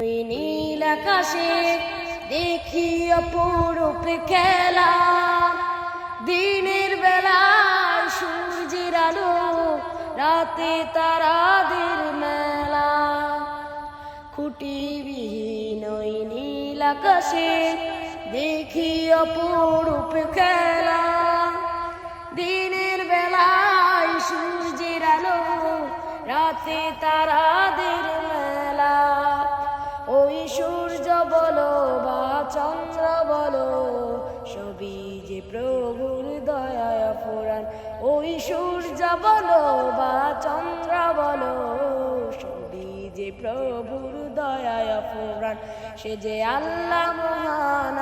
ওই নীল আকাশে দেখি অপরূপ খেলা। দিনের বেলায় সূর্যের আলো, রাতে তারাদের মেলা। খুঁটিবিহীন ওই নীল আকাশে দেখি অপরূপ খেলা। রাতে তারাদের মেলা। ওই সূর্য বলো বা চন্দ্র বলো সবই যে প্রভুর দয়া ফুরান ওই সূর্য বলো বা চন্দ্র বলো সবই যে প্রভুর দয়া ফুরান সে যে আল্লাহ মহান